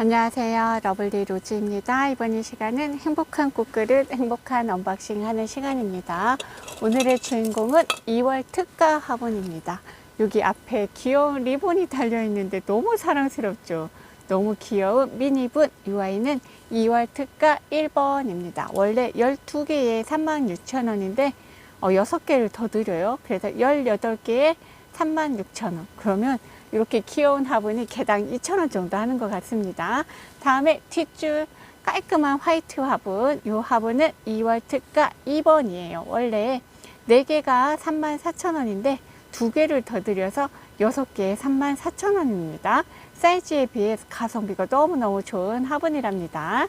안녕하세요. 러블리 로즈입니다. 이번 이 시간은 행복한 꽃그릇, 행복한 언박싱 하는 시간입니다. 오늘의 주인공은 2월 특가 화분입니다. 여기 앞에 귀여운 리본이 달려있는데 너무 사랑스럽죠? 너무 귀여운 미니분 이 아이는 2월 특가 1번입니다. 원래 12개에 36,000원인데 어, 6개를 더 드려요. 그래서 18개에 36,000원. 그러면 이렇게 귀여운 화분이 개당 2,000원 정도 하는 것 같습니다. 다음에 뒷줄 깔끔한 화이트 화분. 이 화분은 2월 특가 2번이에요. 원래 4개가 34,000원인데 2개를 더 드려서 6개에 34,000원입니다. 사이즈에 비해 가성비가 너무너무 좋은 화분이랍니다.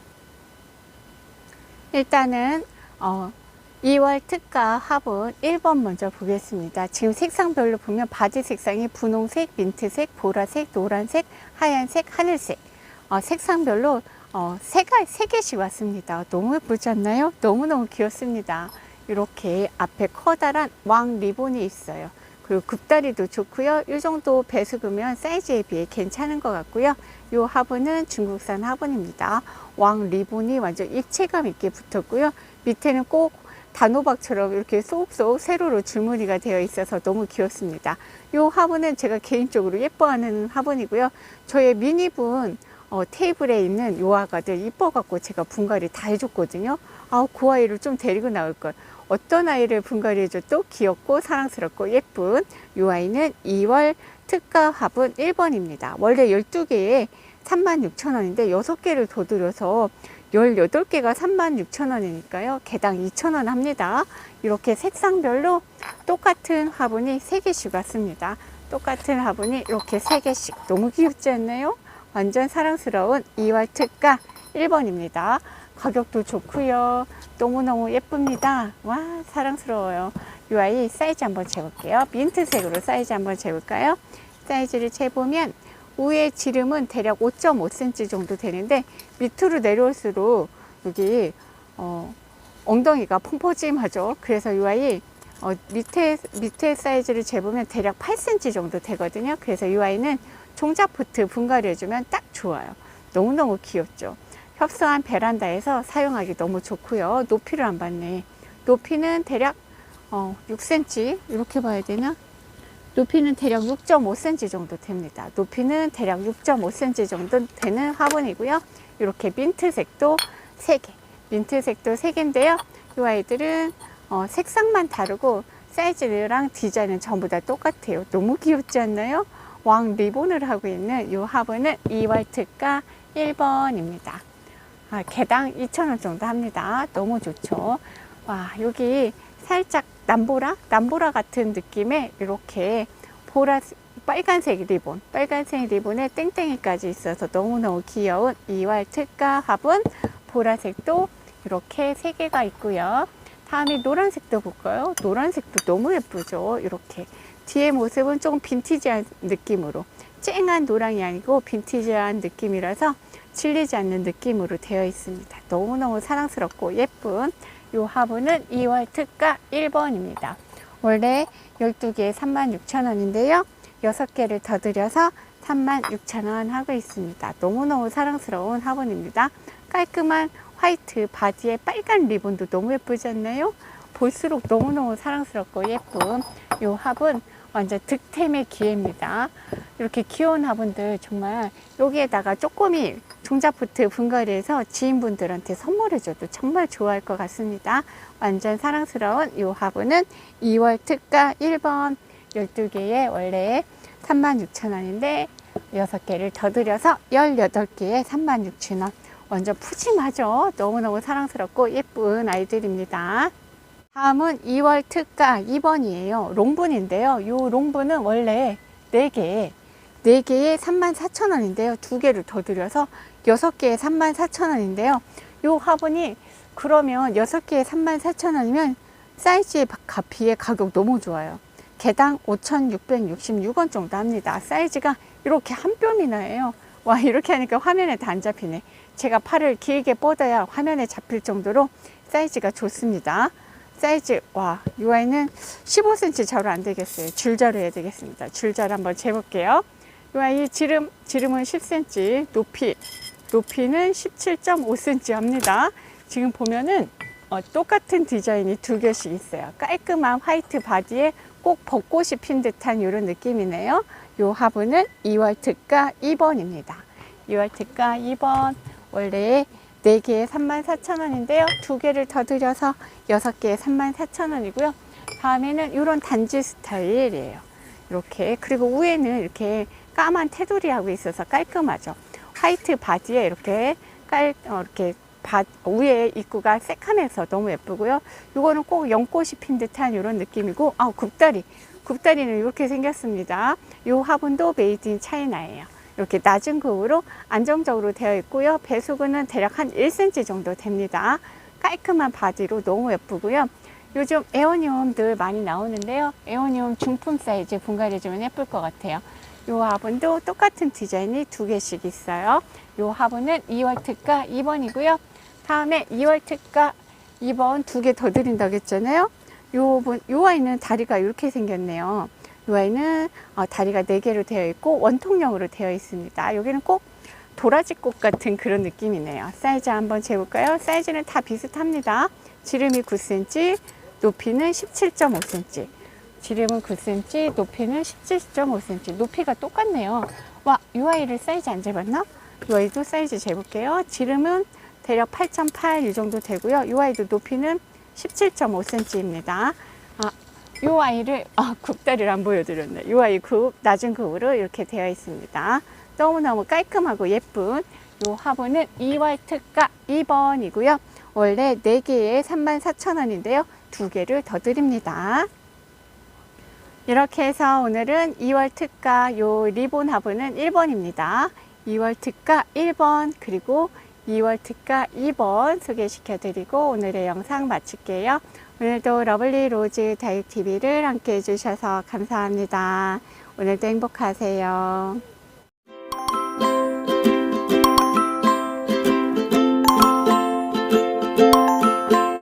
일단은 어, 2월 특가 화분 1번 먼저 보겠습니다. 지금 색상별로 보면 바지 색상이 분홍색, 민트색, 보라색, 노란색, 하얀색, 하늘색 어, 색상별로 어, 세, 가, 세 개씩 왔습니다. 너무 예쁘지 않나요? 너무너무 귀엽습니다. 이렇게 앞에 커다란 왕 리본이 있어요. 그리고 굽다리도 좋고요. 이 정도 배수구면 사이즈에 비해 괜찮은 것 같고요. 이 화분은 중국산 화분입니다. 왕 리본이 완전 입체감 있게 붙었고요. 밑에는 꼭 단호박처럼 이렇게 쏙쏙 세로로 줄무늬가 되어 있어서 너무 귀엽습니다. 이 화분은 제가 개인적으로 예뻐하는 화분이고요. 저의 미니분 어, 테이블에 있는 요 아가들 이뻐갖고 제가 분갈이 다 해줬거든요. 아우 그 아이를 좀 데리고 나올 걸. 어떤 아이를 분갈이 해줘도 귀엽고 사랑스럽고 예쁜 이 아이는 2월 특가 화분 1번입니다. 원래 12개에 36,000원인데 6개를 더 들여서 18개가 36,000원이니까요. 개당 2,000원 합니다. 이렇게 색상별로 똑같은 화분이 3개씩 왔습니다. 똑같은 화분이 이렇게 3개씩. 너무 귀엽지 않나요? 완전 사랑스러운 2월 특가 1번입니다. 가격도 좋고요. 너무너무 예쁩니다. 와 사랑스러워요. 이 아이 사이즈 한번 재볼게요. 민트색으로 사이즈 한번 재볼까요? 사이즈를 재보면 위에 지름은 대략 5.5cm 정도 되는데 밑으로 내려올수록 여기 어, 엉덩이가 펑퍼짐하죠. 그래서 이 아이 어, 밑에 밑에 사이즈를 재보면 대략 8cm 정도 되거든요. 그래서 이 아이는 종자포트 분갈이 해주면 딱 좋아요. 너무너무 귀엽죠. 협소한 베란다에서 사용하기 너무 좋고요. 높이를 안 봤네. 높이는 대략 어, 6cm 이렇게 봐야 되나? 높이는 대략 6.5cm 정도 됩니다. 높이는 대략 6.5cm 정도 되는 화분이고요. 이렇게 민트색도 3개, 민트색도 3개인데요. 이 아이들은 어, 색상만 다르고 사이즈랑 디자인은 전부 다 똑같아요. 너무 귀엽지 않나요? 왕 리본을 하고 있는 이 화분은 2월 특가 1번입니다. 아, 개당 2,000원 정도 합니다. 너무 좋죠. 와, 여기 살짝 남보라? 남보라 같은 느낌의 이렇게 보라, 빨간색 리본, 빨간색 리본에 땡땡이까지 있어서 너무너무 귀여운 2월 특가 화분, 보라색도 이렇게 세 개가 있고요. 다음에 노란색도 볼까요? 노란색도 너무 예쁘죠? 이렇게. 뒤에 모습은 조금 빈티지한 느낌으로. 쨍한 노랑이 아니고 빈티지한 느낌이라서 질리지 않는 느낌으로 되어 있습니다. 너무너무 사랑스럽고 예쁜 이 화분은 2월 특가 1번입니다. 원래 12개에 36,000원인데요. 6개를 더 드려서 36,000원 하고 있습니다. 너무너무 사랑스러운 화분입니다. 깔끔한 화이트 바지에 빨간 리본도 너무 예쁘지 않나요? 볼수록 너무너무 사랑스럽고 예쁜 이 화분 완전 득템의 기회입니다. 이렇게 귀여운 화분들 정말 여기에다가 쪼꼬미 종자포트 분갈이해서 지인분들한테 선물해줘도 정말 좋아할 것 같습니다. 완전 사랑스러운 이 화분은 2월 특가 1번 12개에 원래 36,000원인데 6개를 더 드려서 18개에 36,000원. 완전 푸짐하죠? 너무너무 사랑스럽고 예쁜 아이들입니다. 다음은 2월 특가 2번이에요. 롱분인데요. 이 롱분은 원래 4개, 4개에 34,000원인데요. 2개를 더 드려서 6개에 34,000원인데요. 이 화분이 그러면 6개에 34,000원이면 사이즈에 비해 가격 너무 좋아요. 개당 5,666원 정도 합니다. 사이즈가 이렇게 한 뼘이나 해요. 와, 이렇게 하니까 화면에 다 안 잡히네. 제가 팔을 길게 뻗어야 화면에 잡힐 정도로 사이즈가 좋습니다. 사이즈, 와, 이 아이는 15cm 자로 안 되겠어요. 줄자로 해야 되겠습니다. 줄자로 한번 재볼게요. 이 아이 지름, 지름은 10cm, 높이 높이는 17.5cm 합니다. 지금 보면은 어, 똑같은 디자인이 두 개씩 있어요. 깔끔한 화이트 바디에 꼭 벚꽃이 핀 듯한 이런 느낌이네요. 요 화분은 2월 특가 2번입니다. 2월 특가 2번 원래 4개에 34,000원인데요. 두 개를 더 드려서 6개에 34,000원이고요. 다음에는 이런 단지 스타일이에요. 이렇게 그리고 위에는 이렇게 까만 테두리하고 있어서 깔끔하죠. 화이트 바지에 이렇게 깔 어, 이렇게 바, 위에 입구가 새카매서 너무 예쁘고요. 이거는 꼭 연꽃이 핀 듯한 이런 느낌이고, 아 굽다리, 굽다리는 이렇게 생겼습니다. 이 화분도 메이드 인 차이나예요. 이렇게 낮은 급으로 안정적으로 되어 있고요. 배수구는 대략 한 1cm 정도 됩니다. 깔끔한 바지로 너무 예쁘고요. 요즘 에어니움들 많이 나오는데요. 에어니움 중품 사이즈 분갈이주면 예쁠 것 같아요. 이 화분도 똑같은 디자인이 두 개씩 있어요. 이 화분은 2월 특가 2번이고요. 다음에 2월 특가 2번 두 개 더 드린다고 했잖아요. 요, 분- 요 아이는 다리가 이렇게 생겼네요. 요 아이는 어, 다리가 네개로 되어 있고 원통형으로 되어 있습니다. 여기는 꼭 도라지꽃 같은 그런 느낌이네요. 사이즈 한번 재볼까요? 사이즈는 다 비슷합니다. 지름이 9cm, 높이는 17.5cm. 지름은 9cm, 높이는 17.5cm. 높이가 똑같네요. 와, 이 아이를 사이즈 안 재봤나? 이 아이도 사이즈 재볼게요. 지름은 대략 8.8 이 정도 되고요. 이 아이도 높이는 17.5cm입니다. 아, 이 아이를 아, 굽다리를 안 보여드렸네. 이 아이 굽 낮은 굽으로 이렇게 되어 있습니다. 너무너무 깔끔하고 예쁜 이 화분은 2월 특가 2번이고요. 원래 4개에 34,000원인데요. 두 개를 더 드립니다. 이렇게 해서 오늘은 2월 특가 요 리본 화분은 1번입니다. 2월 특가 1번 그리고 2월 특가 2번 소개시켜 드리고 오늘의 영상 마칠게요. 오늘도 러블리 로즈 다육TV를 함께 해주셔서 감사합니다. 오늘도 행복하세요.